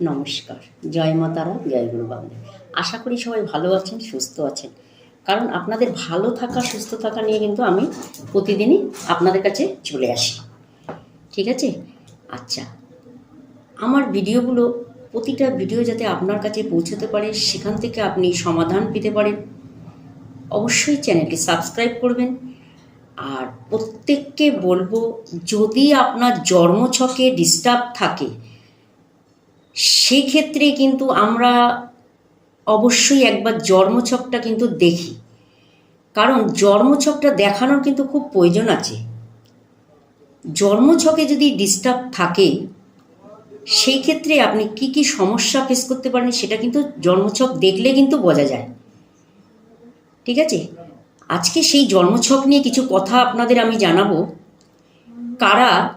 নমস্কার। জয় মা তারা, জয় গুরু বামদেব। আশা করি সবাই ভালো আছেন, সুস্থ আছেন। কারণ আপনাদের ভালো থাকা, সুস্থ থাকা নিয়ে কিন্তু আমি প্রতিদিনই আপনাদের কাছে চলে আসি। ঠিক আছে? আচ্ছা আমার ভিডিওগুলো, প্রতিটা ভিডিও যাতে আপনার কাছে পৌঁছতে পারে, সেখান থেকে আপনি সমাধান পেতে পারেন। অবশ্যই চ্যানেলটি সাবস্ক্রাইব করবেন। আর প্রত্যেককে বলব, যদি আপনার জন্মছকে ডিস্টার্ব থাকে সেই ক্ষেত্রে কিন্তু আমরা অবশ্যই একবার জন্মছকটা কিন্তু দেখি। কারণ জন্মছকটা দেখানোর কিন্তু খুব প্রয়োজন আছে। জন্মছকে যদি ডিস্টার্ব থাকে, সেই ক্ষেত্রে আপনি কি কি সমস্যা ফেস করতে পারেন সেটা কিন্তু জন্মছক দেখলে কিন্তু বোঝা যায়। ঠিক আছে? আজকে সেই জন্মছক নিয়ে কিছু কথা আপনাদের আমি জানাব। কারা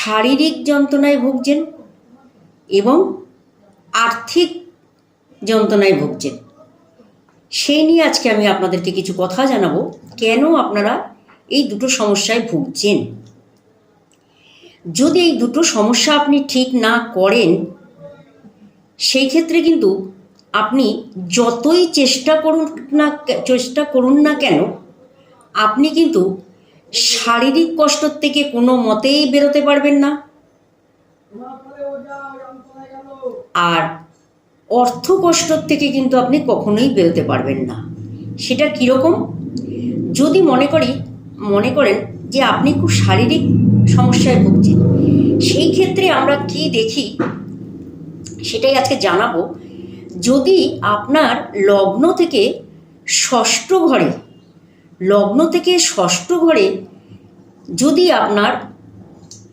শারীরিক যন্ত্রণায় ভুগছেন এবং আর্থিক যন্ত্রণায় ভুগছেন। সেই নিয়ে আজকে আমি আপনাদেরকে কিছু কথা জানাব, কেন আপনারা এই দুটো সমস্যায় ভুগছেন? যদি এই দুটো সমস্যা আপনি ঠিক না করেন, সেই ক্ষেত্রে কিন্তু আপনি যতই চেষ্টা করুন না চেষ্টা করুন না কেন, আপনি কিন্তু শারীরিক কষ্টর থেকে কোনো মতেই বেরোতে পারবেন না। আর অর্থ কষ্টর থেকে কিন্তু আপনি কখনোই বেরোতে পারবেন না। সেটা কীরকম? যদি মনে করি, মনে করেন যে আপনি খুব শারীরিক সমস্যায় ভুগছেন, সেই ক্ষেত্রে আমরা কি দেখি? সেটাই আজকে জানাব। যদি আপনার লগ্ন থেকে ষষ্ঠ ঘরে লগ্ন থেকে ষষ্ঠ ঘরে যদি আপনার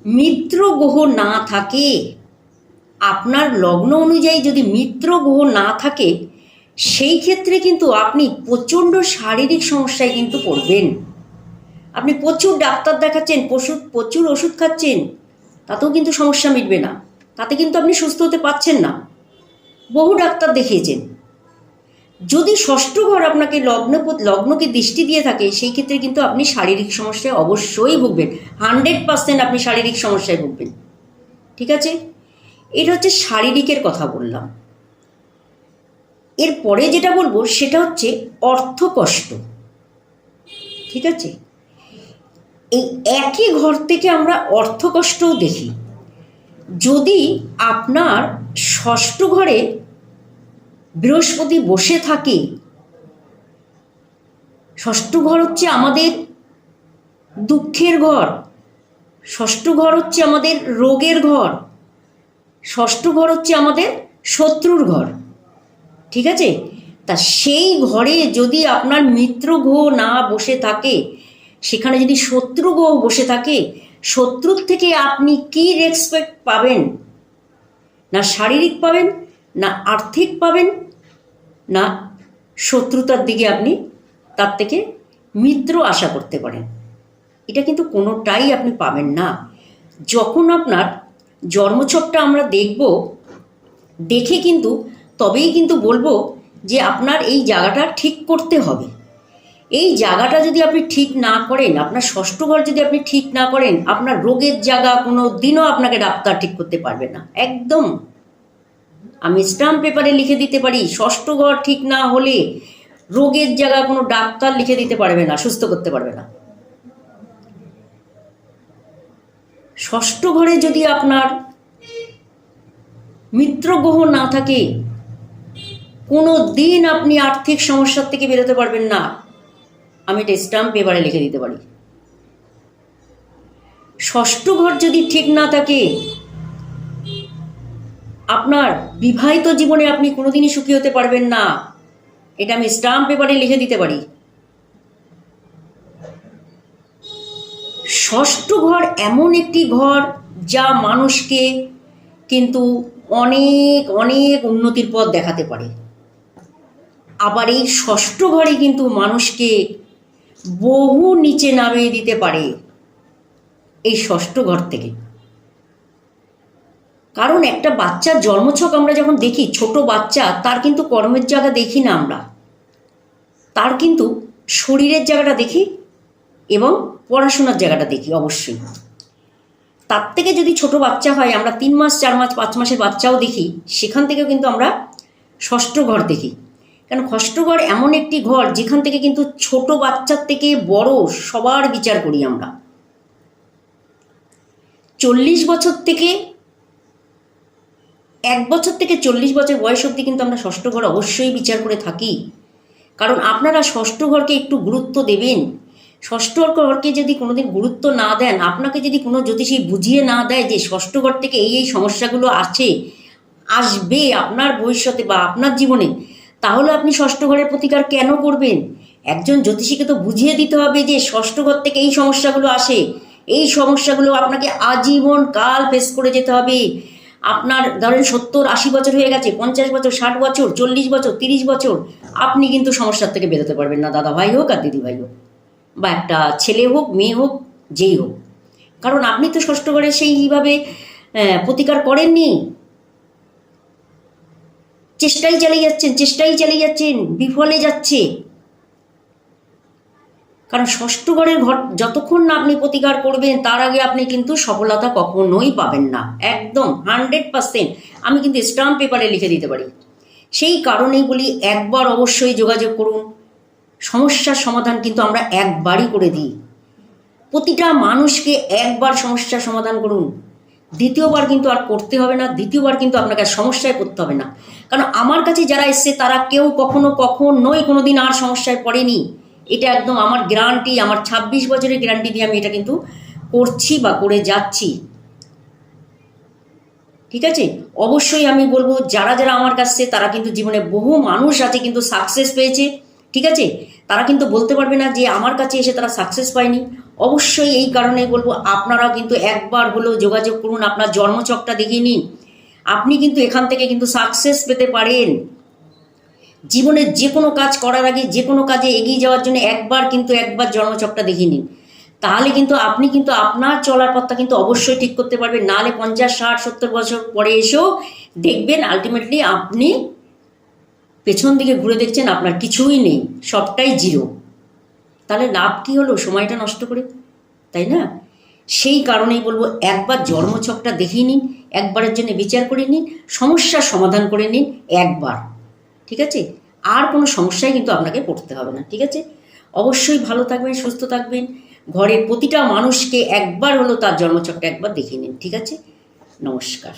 মিত্র গ্রহ না থাকে, আপনার লগ্ন অনুযায়ী যদি মিত্র গ্রহ না থাকে, সেই ক্ষেত্রে কিন্তু আপনি প্রচণ্ড শারীরিক সমস্যায় কিন্তু পড়বেন। আপনি প্রচুর ডাক্তার দেখাচ্ছেন, প্রচুর প্রচুর ওষুধ খাচ্ছেন, তাতেও কিন্তু সমস্যা মিটবে না। তাতে কিন্তু আপনি সুস্থ হতে পারছেন না। বহু ডাক্তার দেখিয়েছেন। যদি ষষ্ঠ ঘর আপনাকে লগ্ন লগ্নকে দৃষ্টি দিয়ে থাকে, সেই ক্ষেত্রে কিন্তু আপনি শারীরিক সমস্যায় অবশ্যই ভুগবেন। হান্ড্রেড পার্সেন্ট আপনি শারীরিক সমস্যায় ভুগবেন। ঠিক আছে? এটা হচ্ছে শারীরিকের কথা বললাম। এরপরে যেটা বলব, সেটা হচ্ছে অর্থ কষ্ট ঠিক আছে? এই একই ঘর থেকে আমরা অর্থ কষ্টও দেখি। যদি আপনার ষষ্ঠ ঘরে বৃহস্পতি বসে থাকে। ষষ্ঠ ঘর হচ্ছে আমাদের দুঃখের ঘর। ষষ্ঠ ঘর হচ্ছে আমাদের রোগের ঘর। ষষ্ঠ ঘর হচ্ছে আমাদের শত্রুর ঘর। ঠিক আছে? তা সেই ঘরে যদি আপনার মিত্র গ্রহ না বসে থাকে, সেখানে যদি শত্রু গ্রহ বসে থাকে, শত্রুর থেকে আপনি কি রেসপেক্ট পাবেন? না শারীরিক পাবেন, না আর্থিক পাবেন না, শত্রুতার দিকে আপনি তার থেকে মিত্র আশা করতে পারেন। এটা কিন্তু কোনোটাই আপনি পাবেন না। যখন আপনার জন্মছকটা আমরা দেখব, দেখে কিন্তু তবেই কিন্তু বলব যে আপনার এই জায়গাটা ঠিক করতে হবে। এই জায়গাটা যদি আপনি ঠিক না করেন, আপনার ষষ্ঠ ঘর যদি আপনি ঠিক না করেন, আপনার রোগের জায়গা কোনো দিনও আপনাকে ডাক্তার ঠিক করতে পারবে না। একদম। আমি স্টাম্প পেপারে লিখে দিতে পারি। ষষ্ঠ ঘর ঠিক না হলে রোগের জায়গা কোনো ডাক্তার লিখে দিতে পারবে না, সুস্থ করতে পারবে না। ষষ্ঠ ঘরে যদি আপনার মিত্র গ্রহ না থাকে, কোনো দিন আপনি আর্থিক সমস্যার থেকে বেরোতে পারবেন না। আমি এটা স্টাম্প পেপারে লিখে দিতে পারি। ষষ্ঠ ঘর যদি ঠিক না থাকে আপনার বিবাহিত জীবনে আপনি কোনোদিনই সুখী হতে পারবেন না। এটা আমি স্টাম্প পেপারে লিখে দিতে পারি। ষষ্ঠ ঘর এমন একটি ঘর যা মানুষকে কিন্তু অনেক অনেক উন্নতির পথ দেখাতে পারে। আবার এই ষষ্ঠ ঘরে কিন্তু মানুষকে বহু নিচে নামিয়ে দিতে পারে। এই ষষ্ঠ ঘর থেকে। কারণ একটা বাচ্চার জন্মছক আমরা যখন দেখি, ছোট বাচ্চা, তার কিন্তু কর্মের জায়গা দেখি না আমরা। তার কিন্তু শরীরের জায়গাটা দেখি এবং পড়াশোনার জায়গাটা দেখি অবশ্যই। তার থেকে যদি ছোট বাচ্চা হয়, আমরা তিন মাস, চার মাস, পাঁচ মাসের বাচ্চাও দেখি, সেখান থেকেও কিন্তু আমরা ষষ্ঠ ঘর দেখি। কারণ ঘর এমন একটি ঘর, যেখান থেকে কিন্তু ছোট বাচ্চার থেকে বড় সবার বিচার করি আমরা। চল্লিশ বছর থেকে এক বছর থেকে চল্লিশ বছর বয়স অবধি কিন্তু আমরা ষষ্ঠ ঘর অবশ্যই বিচার করে থাকি। কারণ আপনারা ষষ্ঠ ঘরকে একটু গুরুত্ব দেবেন। ষষ্ঠ ঘরকে যদি কোনোদিন গুরুত্ব না দেন, আপনাকে যদি কোনো জ্যোতিষী বুঝিয়ে না দেয় যে ষষ্ঠ ঘর থেকে এই এই সমস্যাগুলো আছে, আসবে আপনার ভবিষ্যতে বা আপনার জীবনে, তাহলে আপনি ষষ্ঠ ঘরের প্রতিকার কেন করবেন? একজন জ্যোতিষীকে তো বুঝিয়ে দিতে হবে যে ষষ্ঠ ঘর থেকে এই সমস্যাগুলো আসে। এই সমস্যাগুলো আপনাকে আজীবন কাল ফেস করে যেতে হবে। আপনার ধরেন সত্তর, আশি বছর হয়ে গেছে, পঞ্চাশ বছর, ষাট বছর, চল্লিশ বছর, তিরিশ বছর, আপনি কিন্তু সমস্যার থেকে বেরোতে পারবেন না দাদা ভাই হোক আর দিদি ভাই হোক, বা একটা ছেলে হোক, মেয়ে হোক, যেই হোক। কারণ আপনি তো ষষ্ঠ ঘরে সেইভাবে প্রতিকার করেননি। চেষ্টাই চালিয়ে যাচ্ছেন, চেষ্টাই চালিয়ে যাচ্ছেন, বিফলে যাচ্ছে। কারণ ষষ্ঠ ঘরের ঘর যতক্ষণ না আপনি প্রতিকার করবেন, তার আগে আপনি কিন্তু সফলতা কখনোই পাবেন না। একদম হান্ড্রেড পার্সেন্ট আমি কিন্তু স্টাম্প পেপারে লিখে দিতে পারি। সেই কারণেই বলি একবার অবশ্যই যোগাযোগ করুন। সমস্যার সমাধান কিন্তু আমরা একবারই করে দিই। প্রতিটা মানুষকে একবার সমস্যার সমাধান করুন। দ্বিতীয়বার কিন্তু আর করতে হবে না, দ্বিতীয়বার কিন্তু আপনাকে আর সমস্যায় পড়তে হবে না। কারণ আমার কাছে যারা এসছে, তারা কেউ কখনো কখনোই কোনোদিন আর সমস্যায় পড়েনি। এটা একদম আমার গ্যারান্টি আমার ছাব্বিশ বছরের গ্যারান্টি দিয়ে আমি এটা কিন্তু করছি বা করে যাচ্ছি। ঠিক আছে? অবশ্যই আমি বলব, যারা যারা আমার কাছে তারা কিন্তু জীবনে বহু মানুষ আছে কিন্তু সাকসেস পেয়েছে। ঠিক আছে? তারা কিন্তু বলতে পারবে না যে আমার কাছে এসে তারা সাকসেস পায়নি। অবশ্যই এই কারণে বলব, আপনারাও কিন্তু একবার হলেও যোগাযোগ করুন, আপনার জন্মচকটা দেখিয়ে নিন। আপনি কিন্তু এখান থেকে কিন্তু সাকসেস পেতে পারেন। জীবনের যে কোনো কাজ করার আগে, যে কোনো কাজে এগিয়ে যাওয়ার জন্য একবার কিন্তু একবার জন্মচকটা দেখিয়ে নিন। তাহলে কিন্তু আপনি কিন্তু আপনার চলার পথটা কিন্তু অবশ্যই ঠিক করতে পারবেন। নাহলে পঞ্চাশ, ষাট, সত্তর বছর পরে এসেও দেখবেন আলটিমেটলি আপনি পেছন দিকে ঘুরে দেখছেন আপনার কিছুই নেই, সবটাই জিরো। তাহলে লাভ কী হলো? সময়টা নষ্ট করে, তাই না? সেই কারণেই বলব, একবার জন্মছকটা দেখিয়ে নিন, একবারের জন্য বিচার করে নিন, সমস্যার সমাধান করে নিন, একবার। ঠিক আছে? আর কোনো সমস্যায় কিন্তু আপনাকে পড়তে হবে না, ঠিক আছে? অবশ্যই ভালো থাকবেন, সুস্থ থাকবেন। ঘরের প্রতিটা মানুষকে একবার হলো তার জন্মচক্রে একবার দেখে নিন, ঠিক আছে? নমস্কার।